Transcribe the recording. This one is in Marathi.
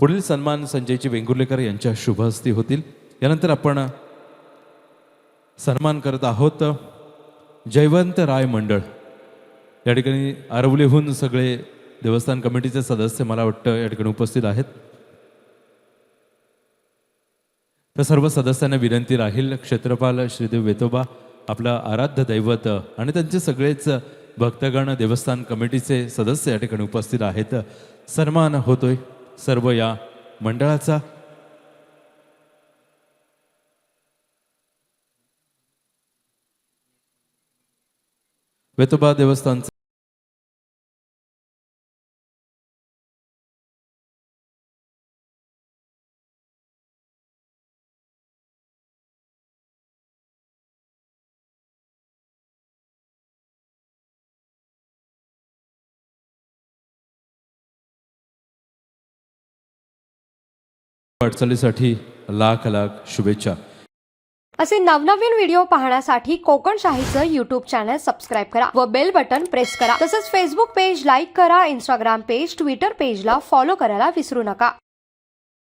पुढील सन्मान संजयजी वेंगुर्लेकर यांच्या शुभ हस्ती होतील. यानंतर आपण सन्मान करत आहोत जयवंत राय मंडळ. या ठिकाणी आरवलीहून सगळे देवस्थान कमिटीचे सदस्य मला वाटतं या ठिकाणी उपस्थित आहेत. तर सर्व सदस्यांना विनंती राहील क्षेत्रपाल श्रीदेव वेतोबा आपलं आराध्य दैवत आणि त्यांचे सगळेच भक्तगण देवस्थान कमिटीचे सदस्य या ठिकाणी उपस्थित आहेत. सन्मान होतोय. सर्व या मंडळाचा. वेतोबा देवस्थानचा वाटचालीसाठी लाख लाख शुभेच्छा. असे नवनवीन व्हिडिओ पाहण्यासाठी कोकण शाहीचं युट्यूब चॅनल सबस्क्राईब करा व बेल बटन प्रेस करा. तसंच फेसबुक पेज लाईक करा इंस्टाग्राम पेज ट्विटर पेजला फॉलो करायला विसरू नका.